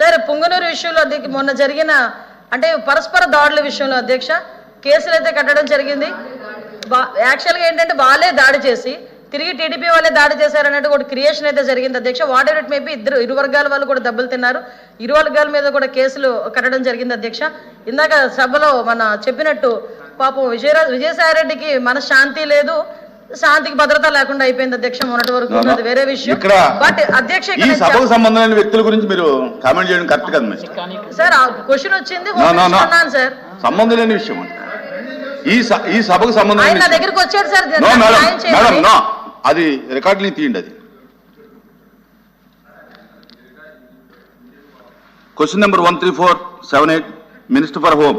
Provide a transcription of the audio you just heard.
సరే పుంగనూరు విషయంలో అధ్యక్ష మొన్న జరిగిన అంటే పరస్పర దాడుల విషయంలో అధ్యక్ష కేసులు అయితే కట్టడం జరిగింది. యాక్చువల్గా ఏంటంటే వాళ్ళే దాడి చేసి తిరిగి టీడీపీ వాళ్ళే దాడి చేశారన్నట్టు కూడా క్రియేషన్ అయితే జరిగింది అధ్యక్ష. వాట్ ఎవర్ ఇట్ మేబీ ఇద్దరు ఇరు వర్గాల వాళ్ళు కూడా దెబ్బలు తిన్నారు. ఇరు వర్గాల మీద కూడా కేసులు కట్టడం జరిగింది అధ్యక్ష. ఇందాక సభలో మన చెప్పినట్టు పాపం విజయరాజ్ విజయసాయి రెడ్డికి మనశ్శాంతి లేదు. శాంతికి భద్రత లేకుండా అయిపోయింది అధ్యక్షం ఉన్నట్టు వరకు. వేరే విషయం. బట్ అధ్యక్ష ఈ సభకు సంబంధమైన వ్యక్తుల గురించి మీరు కామెంట్ చేయడం కరెక్ట్ కదా సార్ క్వశ్చన్ వచ్చింది సార్. సంబంధం లేని విషయం ఈ ఈ సభకు సంబంధం నా దగ్గరికి వచ్చారు సార్ అది రికార్డుని తీయండి అది. Question number one three four seven eight minister for home